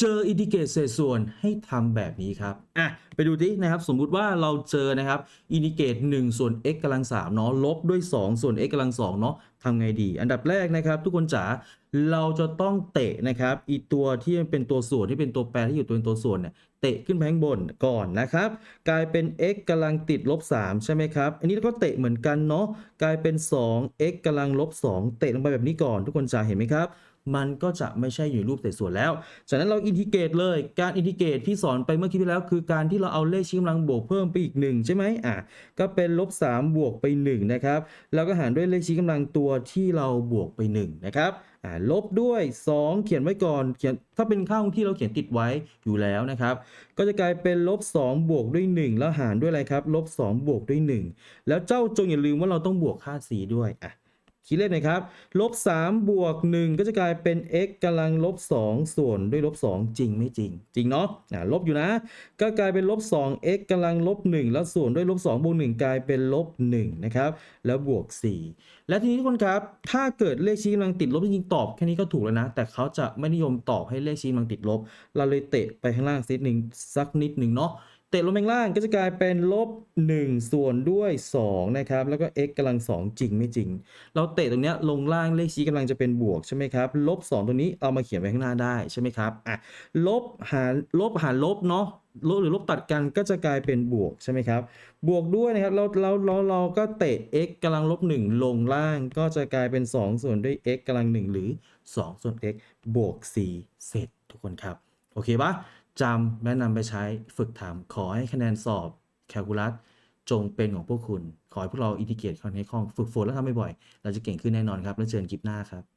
เจออินทิเกรตเศษส่วนให้ทำแบบนี้ครับอะไปดูดินะครับ สมมุติว่าเราเจอนะครับอินทิเกรต1ส่วน x กำลัง3เนาะลบด้วย 2 ส่วน x กำลัง2เนาะทำไงดี อันดับแรกนะครับ ทุกคนจ๋าเราจะต้องเตะนะครับอีตัวที่เป็นตัวส่วนที่เป็นตัวแปรที่อยู่ตัวเป็นตัวส่วนเนี่ยเตะขึ้นไปข้างบนก่อนนะครับ กลายเป็น x กำลังติดลบ3ใช่ไหมครับ อันนี้ก็เตะเหมือนกันเนาะกลายเป็น 2 x กำลังลบ2เตะลงไปแบบนี้ก่อน ทุกคนจ๋าเห็นไหมครับ มันก็จะไม่ใช่อยู่รูปเศษส่วนแล้ว จากนั้นเราอินทิเกรตเลย การอินทิเกรตที่สอนไปเมื่อคลิปที่แล้ว คือการที่เราเอาเลขชี้กำลังบวกเพิ่มไปอีก 1 ใช่ไหมอะ ก็เป็นลบ3บวกไป1นะครับ แล้วก็หารด้วยเลขชี้กำลังตัวที่เราบวกไป1นะครับอ่าลบด้วย 2 เขียนไว้ก่อนเขียนถ้าเป็นค่าคงที่เราเขียนติดไว้อยู่แล้วนะครับ ก็จะกลายเป็นลบ2บวกด้วย 1 แล้วหารด้วยอะไรครับลบ2บวกด้วย 1 แล้วเจ้าจงอย่าลืมว่าเราต้องบวกค่า c ด้วยอะ คิดเลขหนะครับลบ3บวก 1 ก็จะกลายเป็น x กำลังลบ 2 ส่วนด้วยลบ 2 จริงไม่จริง จริงเนาะอ่าลบอยู่นะ ก็กลายเป็นลบ 2 x กำลังลบ 1 แล้วส่วนด้วยลบ 2บวก 1 กลายเป็นลบ 1 นะครับ แล้วบวก 4 และทีนี้ทุกคนครับ ถ้าเกิดเลขชี้กำลังติดลบจริงๆตอบแค่นี้ก็ถูกแล้วนะ แต่เขาจะไม่นิยมตอบให้เลขชี้กำลังติดลบ เราเลยเตะไปข้างล่างสักนิดหนึ่งสักนิดหนึ่งเนาะ เตะลงไปข้างล่างก็จะกลายเป็นลบ 1 ส่วนด้วย2นะครับแล้วก็ x กำลัง 2 จริงไม่จริง เราเตะตรงเนี้ยลงล่างเลขชี้กำลังจะเป็นบวกใช่ไหมครับลบ 2ตัวนี้เอามาเขียนไว้ข้างหน้าได้ใช่ไหมครับอะลบหารลบหารลบเนาะลบหรือลบตัดกันก็จะกลายเป็นบวกใช่ไหมครับ บวกด้วยนะครับเราเราเราเราก็เตะ x กำลังลบ 1 ลงล่างก็จะกลายเป็น 2 ส่วนด้วย x กำลัง 1 หรือ 2 ส่วน x บวก4เสร็จทุกคนครับ โอเคปะ จำและนำไปใช้ฝึกทำขอให้คะแนนสอบแคลคูลัสจงเป็นของพวกคุณ ขอให้พวกเราอินทิเกรตคอนเนคล่องฝึกฝนแล้วทำบ่อยๆเราจะเก่งขึ้นแน่นอนครับ แล้วเจอกันคลิปหน้าครับ